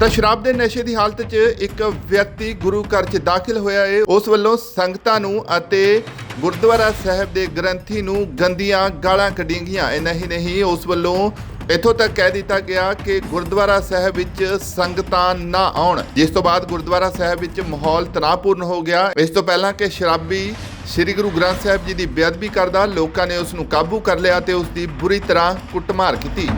ਤਾਂ ਸ਼ਰਾਬ ਦੇ ਨਸ਼ੇ ਦੀ ਹਾਲਤ 'ਚ ਇੱਕ ਵਿਅਕਤੀ ਗੁਰੂ ਘਰ 'ਚ ਦਾਖਲ ਹੋਇਆ ਏ। ਉਸ ਵੱਲੋਂ ਸੰਗਤਾਂ ਨੂੰ ਅਤੇ ਗੁਰਦੁਆਰਾ ਸਾਹਿਬ ਦੇ ਗ੍ਰੰਥੀ ਨੂੰ ਗੰਦੀਆਂ ਗਾਲਾਂ ਕੱਢੀਆਂ ਗਈਆਂ। ਇੰਨਾ ਹੀ ਨਹੀਂ, ਉਸ ਵੱਲੋਂ ਇੱਥੋਂ ਤੱਕ ਕਹਿ ਦਿੱਤਾ ਗਿਆ ਕਿ ਗੁਰਦੁਆਰਾ ਸਾਹਿਬ ਵਿੱਚ ਸੰਗਤਾਂ ਨਾ ਆਉਣ। ਜਿਸ ਤੋਂ ਬਾਅਦ ਗੁਰਦੁਆਰਾ ਸਾਹਿਬ ਵਿੱਚ ਮਾਹੌਲ ਤਣਾਅਪੂਰਨ ਹੋ ਗਿਆ। ਇਸ ਤੋਂ ਪਹਿਲਾਂ ਕਿ ਸ਼ਰਾਬੀ ਸ੍ਰੀ ਗੁਰੂ ਗ੍ਰੰਥ ਸਾਹਿਬ ਜੀ ਦੀ ਬੇਅਦਬੀ ਕਰਦਾ, ਲੋਕਾਂ ਨੇ ਉਸ ਨੂੰ ਕਾਬੂ ਕਰ ਲਿਆ ਤੇ ਉਸ ਦੀ ਬੁਰੀ ਤਰ੍ਹਾਂ ਕੁੱਟਮਾਰ ਕੀਤੀ।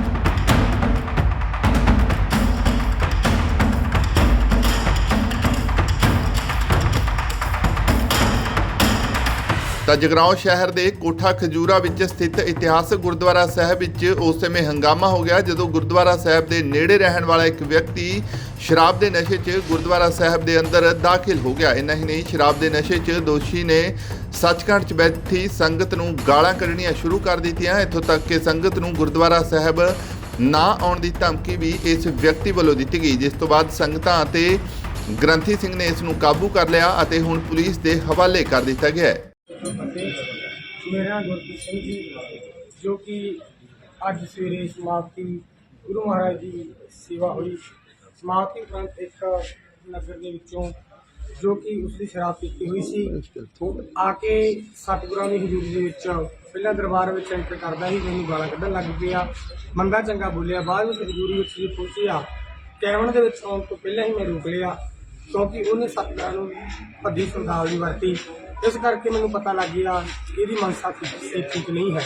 ਤਾਂ ਜਗਰਾਉਂ ਸ਼ਹਿਰ ਦੇ ਕੋਠਾ ਖਜੂਰਾ ਵਿੱਚ ਸਥਿਤ ਇਤਿਹਾਸਕ ਗੁਰਦੁਆਰਾ ਸਾਹਿਬ ਵਿੱਚ ਉਸ ਸਮੇਂ ਹੰਗਾਮਾ ਹੋ ਗਿਆ, ਜਦੋਂ ਗੁਰਦੁਆਰਾ ਸਾਹਿਬ ਦੇ ਨੇੜੇ ਰਹਿਣ ਵਾਲਾ ਇੱਕ ਵਿਅਕਤੀ ਸ਼ਰਾਬ ਦੇ ਨਸ਼ੇ 'ਚ ਗੁਰਦੁਆਰਾ ਸਾਹਿਬ ਦੇ ਅੰਦਰ ਦਾਖਲ ਹੋ ਗਿਆ। ਇੰਨਾ ਹੀ ਨਹੀਂ, ਸ਼ਰਾਬ ਦੇ ਨਸ਼ੇ 'ਚ ਦੋਸ਼ੀ ਨੇ ਸੱਚਖੰਡ 'ਚ ਬੈਠੀ ਸੰਗਤ ਨੂੰ ਗਾਲਾਂ ਕੱਢਣੀਆਂ ਸ਼ੁਰੂ ਕਰ ਦਿੱਤੀਆਂ। ਇੱਥੋਂ ਤੱਕ ਕਿ ਸੰਗਤ ਨੂੰ ਗੁਰਦੁਆਰਾ ਸਾਹਿਬ ਨਾ ਆਉਣ ਦੀ ਧਮਕੀ ਵੀ ਇਸ ਵਿਅਕਤੀ ਵੱਲੋਂ ਦਿੱਤੀ ਗਈ, ਜਿਸ ਤੋਂ ਬਾਅਦ ਸੰਗਤਾਂ ਅਤੇ ਗ੍ਰੰਥੀ ਸਿੰਘ ਨੇ ਇਸ ਨੂੰ ਕਾਬੂ ਕਰ ਲਿਆ ਅਤੇ ਹੁਣ ਪੁਲਿਸ ਦੇ ਹਵਾਲੇ ਕਰ ਦਿੱਤਾ ਗਿਆ ਹੈ। ਮੇਰਾ ਗੁਰਪ੍ਰੀਤ ਸਿੰਘ ਜੀ ਜੋ ਕਿ ਅੱਜ ਸਵੇਰੇ ਸਮਾਪਤੀ ਗੁਰੂ ਮਹਾਰਾਜ ਦੀ ਸੇਵਾ ਹੋਈ। ਸਮਾਪਤੀ ਉਪਰੰਤ ਇੱਕ ਨਗਰ ਦੇ ਵਿੱਚੋਂ ਜੋ ਕਿ ਉਸ ਦੀ ਸ਼ਰਾਬ ਪੀਤੀ ਹੋਈ ਸੀ। ਉਹ ਆ ਕੇ ਸਤਿਗੁਰਾਂ ਦੀ ਹਜ਼ੂਰੀ ਦੇ ਵਿੱਚ ਪਹਿਲਾਂ ਦਰਬਾਰ ਵਿੱਚ ਐਂਟਰ ਕਰਦਾ ਹੀ ਮੈਨੂੰ ਗਾਲਾਂ ਕੱਢਣ ਲੱਗ ਪਿਆ। ਮੰਗਾ ਚੰਗਾ ਬੋਲਿਆ, ਬਾਅਦ ਵਿੱਚ ਹਜ਼ੂਰੀ ਵਿੱਚ ਜੀ ਪਹੁੰਚਿਆ ਕੈਬਨ ਦੇ ਵਿੱਚ ਆਉਣ ਤੋਂ ਪਹਿਲਾਂ ਹੀ ਮੈਂ ਰੋਕ ਲਿਆ। ਕਿਉਂਕਿ ਉਹਨੇ ਸਤਿਗੁਰਾਂ ਨੂੰ ਭੱਦੀ ਸ਼ਬਦਾਵਲੀ ਵਰਤੀ। ਇਸ ਕਰਕੇ ਮੈਨੂੰ ਪਤਾ ਲੱਗ ਗਿਆ ਕਿ ਇਹਦੀ ਮਨਸਾ ਠੀਕ ਠੀਕ ਨਹੀਂ ਹੈ।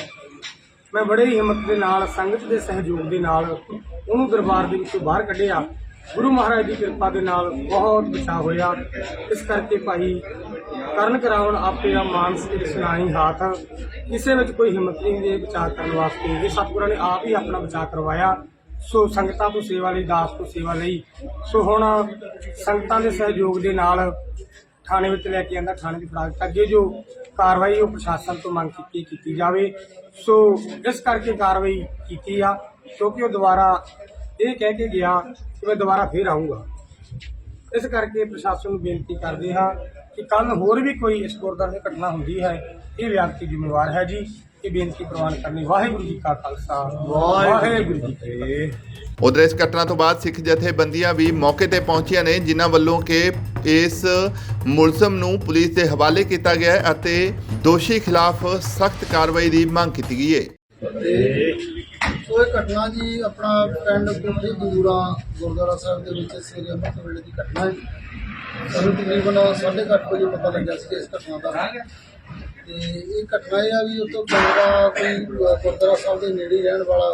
ਮੈਂ ਬੜੇ ਹੀ ਹਿੰਮਤ ਦੇ ਨਾਲ, ਸੰਗਤ ਦੇ ਸਹਿਯੋਗ ਦੇ ਨਾਲ ਉਹਨੂੰ ਦਰਬਾਰ ਦੇ ਵਿੱਚੋਂ ਬਾਹਰ ਕੱਢਿਆ। ਗੁਰੂ ਮਹਾਰਾਜ ਦੀ ਕਿਰਪਾ ਦੇ ਨਾਲ ਬਹੁਤ ਬਚਾਅ ਹੋਇਆ। ਇਸ ਕਰਕੇ ਭਾਈ ਕਰਨ ਕਰਾਉਣ ਆਪੇ ਦਾ ਮਾਨਸ ਤੇ ਸੁਨਾਈ ਹਾਥ ਕਿਸੇ ਵਿੱਚ ਕੋਈ ਹਿੰਮਤ ਨਹੀਂ ਦੇ ਬਚਾਅ ਕਰਨ ਵਾਸਤੇ। ਇਹ ਸਤਿਗੁਰਾਂ ਨੇ ਆਪ ਹੀ ਆਪਣਾ ਬਚਾਅ ਕਰਵਾਇਆ। ਸੋ ਸੰਗਤਾਂ ਤੋਂ ਸੇਵਾ ਲਈ, ਦਾਸ ਤੋਂ ਸੇਵਾ ਲਈ। ਸੋ ਹੁਣ ਸੰਗਤਾਂ ਦੇ ਸਹਿਯੋਗ ਦੇ ਨਾਲ ਥਾਣੇ ਵਿੱਚ ਲੈ ਕੇ ਆਂਦਾ, ਥਾਣੇ ਦੀ ਫੜਾ ਦਿੱਤਾ ਅੱਗੇ ਜੋ ਕਾਰਵਾਈ ਉਹ ਪ੍ਰਸ਼ਾਸਨ ਤੋਂ ਮੰਗ ਕੀਤੀ ਕੀਤੀ ਜਾਵੇ। ਸੋ ਇਸ ਕਰਕੇ ਕਾਰਵਾਈ ਕੀਤੀ ਆ, ਕਿਉਂਕਿ ਉਹ ਦੁਬਾਰਾ ਇਹ ਕਹਿ ਕੇ ਗਿਆ ਕਿ ਮੈਂ ਦੁਬਾਰਾ ਫੇਰ ਆਉਂਗਾ ਇਸ ਕਰਕੇ ਪ੍ਰਸ਼ਾਸਨ ਨੂੰ ਬੇਨਤੀ ਕਰਦੇ ਹਾਂ ਕਿ ਕੱਲ ਹੋਰ ਵੀ ਕੋਈ ਇਸ ਗੁਰਦੁਆਰੇ ਦੀ ਘਟਨਾ ਹੁੰਦੀ ਹੈ ਇਹ ਵਿਅਕਤੀ ਜ਼ਿੰਮੇਵਾਰ ਹੈ ਜੀ। ਇਹ ਬੇਨਤੀ ਪ੍ਰਵਾਨ ਕਰਨੀ ਵਾਹਿਗੁਰੂ ਜੀ ਕਾ ਖਾਲਸਾ। ਵਾਹਿਗੁਰੂ ਜੀ ਕੀ ਫਤਿਹ। ਉਧਰ ਇਸ ਘਟਨਾ ਤੋਂ ਬਾਅਦ ਸਿੱਖ ਜਥੇਬੰਦੀਆਂ ਵੀ ਮੌਕੇ ਤੇ ਪਹੁੰਚੀਆਂ ਨੇ ਜਿਨ੍ਹਾਂ ਵੱਲੋਂ ਕਿ ਇਸ ਮੁਲਜ਼ਮ ਨੂੰ ਪੁਲਿਸ ਦੇ ਹਵਾਲੇ ਕੀਤਾ ਗਿਆ ਹੈ ਅਤੇ ਦੋਸ਼ੀ ਖਿਲਾਫ ਸਖਤ ਕਾਰਵਾਈ ਦੀ ਮੰਗ ਕੀਤੀ ਗਈ ਹੈ। ਇਹ ਘਟਨਾ ਜੀ ਆਪਣਾ ਪਿੰਡ ਕੋਠੀ ਦੂਰਾ ਗੁਰਦੁਆਰਾ ਸਾਹਿਬ ਦੇ ਵਿੱਚ ਅੰਮ੍ਰਿਤ ਵੇਲੇ ਦੀ ਘਟਨਾ ਹੈ ਸਾਨੂੰ ਤਕਰੀਬਨ 8:30 ਵਜੇ ਪਤਾ ਲੱਗਿਆ ਸੀ ਇਸ ਘਟਨਾ ਦਾ ਤੇ ਇਹ ਘਟਨਾ ਇਹ ਆ ਵੀ ਉਹ ਤੋਂ ਬੰਦਾ ਕੋਈ ਗੁਰਦੁਆਰਾ ਸਾਹਿਬ ਦੇ ਨੇੜੇ ਰਹਿਣ ਵਾਲਾ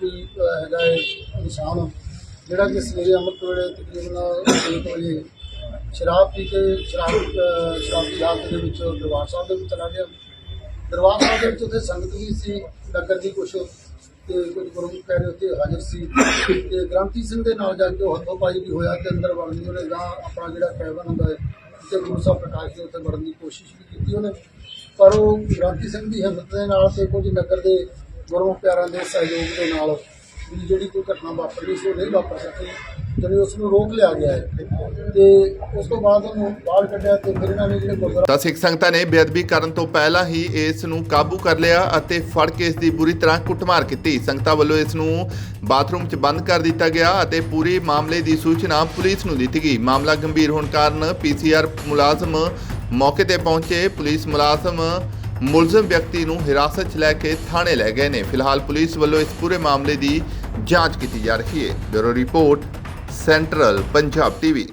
ਕੋਈ ਹੈਗਾ ਹੈ ਇਨਸਾਨ, ਜਿਹੜਾ ਕਿ ਸਵੇਰੇ ਅੰਮ੍ਰਿਤ ਵੇਲੇ ਤਕਰੀਬਨ 1 ਵਜੇ ਸ਼ਰਾਬ ਪੀ ਕੇ ਸ਼ਰਾਬ ਸ਼ਰਾਬ ਦੀ ਹਾਲਤ ਦੇ ਵਿੱਚ ਦਰਬਾਰ ਸਾਹਿਬ ਦੇ ਵਿੱਚ ਚਲਾ ਗਿਆ। ਦਰਬਾਰ ਸਾਹਿਬ ਦੇ ਵਿੱਚ ਉੱਥੇ ਸੰਗਤ ਵੀ ਸੀ ਨਗਰ ਦੀ ਕੁਛ ਤੇ ਕੁਝ ਗੁਰਮੁਖ ਪਿਆਰੇ ਉੱਥੇ ਹਾਜ਼ਰ ਸੀ। ਤੇ ਗ੍ਰੰਥੀ ਸਿੰਘ ਦੇ ਨਾਲ ਜਾ ਕੇ ਉਹ ਹੱਥੋਂ ਪਾਈ ਵੀ ਹੋਇਆ ਤੇ ਅੰਦਰ ਵੜਨ ਦੀ ਉਹਨੇ ਗਾਂ ਆਪਣਾ ਜਿਹੜਾ ਕੈਬਨ ਹੁੰਦਾ ਹੈ ਤੇ ਗੁਰੂ ਸਾਹਿਬ ਪ੍ਰਕਾਸ਼ ਦੇ ਉੱਤੇ ਵੜਨ ਦੀ ਕੋਸ਼ਿਸ਼ ਵੀ ਕੀਤੀ ਉਹਨੇ। ਪਰ ਉਹ ਗ੍ਰੰਥੀ ਸਿੰਘ ਦੀ ਹਿੰਮਤ ਦੇ ਨਾਲ ਤੇ ਕੁਝ ਨਗਰ ਦੇ ਗੁਰੂ ਪਿਆਰਿਆਂ ਦੇ ਸਹਿਯੋਗ ਦੇ ਨਾਲ ਵੀ ਜਿਹੜੀ ਕੋਈ ਘਟਨਾ ਵਾਪਰਨੀ ਸੀ, ਉਹ ਨਹੀਂ ਵਾਪਰ ਸਕੀ। ਜਦੋਂ ਉਸ ਨੂੰ ਰੋਕ ਲਿਆ ਗਿਆ ਹੈ ਤੇ ਉਸ ਤੋਂ ਬਾਅਦ ਉਹਨੂੰ ਬਾਹਰ ਕੱਢਿਆ ਤੇ ਫਿਰ ਇਹਨਾਂ ਨੇ ਜਿਹੜੇ ਗੁਰਦੁਆਰਾ ਤਾਂ ਸਿੱਖ ਸੰਗਤਾਂ ਨੇ ਬੇਅਦਬੀ ਕਰਨ ਤੋਂ ਪਹਿਲਾਂ ਹੀ ਇਸ ਨੂੰ ਕਾਬੂ ਕਰ ਲਿਆ ਅਤੇ ਫੜ ਕੇ ਇਸ ਦੀ ਬੁਰੀ ਤਰ੍ਹਾਂ ਕੁੱਟਮਾਰ ਕੀਤੀ। ਸੰਗਤਾਂ ਵੱਲੋਂ ਇਸ ਨੂੰ ਬਾਥਰੂਮ 'ਚ ਬੰਦ ਕਰ ਦਿੱਤਾ ਗਿਆ ਅਤੇ ਪੂਰੀ ਮਾਮਲੇ ਦੀ ਸੂਚਨਾ ਪੁਲਿਸ ਨੂੰ ਦਿੱਤੀ ਗਈ। ਮਾਮਲਾ ਗੰਭੀਰ ਹੋਣ ਕਾਰਨ ਪੀਸੀਆਰ ਮੁਲਾਜ਼ਮ ਮੌਕੇ ਤੇ ਪਹੁੰਚੇ। ਪੁਲਿਸ ਮੁਲਾਜ਼ਮ ਮੁਲਜ਼ਮ ਵਿਅਕਤੀ ਨੂੰ ਹਿਰਾਸਤ 'ਚ ਲੈ ਕੇ ਥਾਣੇ ਲੈ ਗਏ ਨੇ। ਫਿਲਹਾਲ ਪੁਲਿਸ ਵੱਲੋਂ ਇਸ ਪੂਰੇ ਮਾਮਲੇ ਦੀ ਜਾਂਚ ਕੀਤੀ ਜਾ ਰਹੀ ਹੈ। Bureau report, central Punjab TV.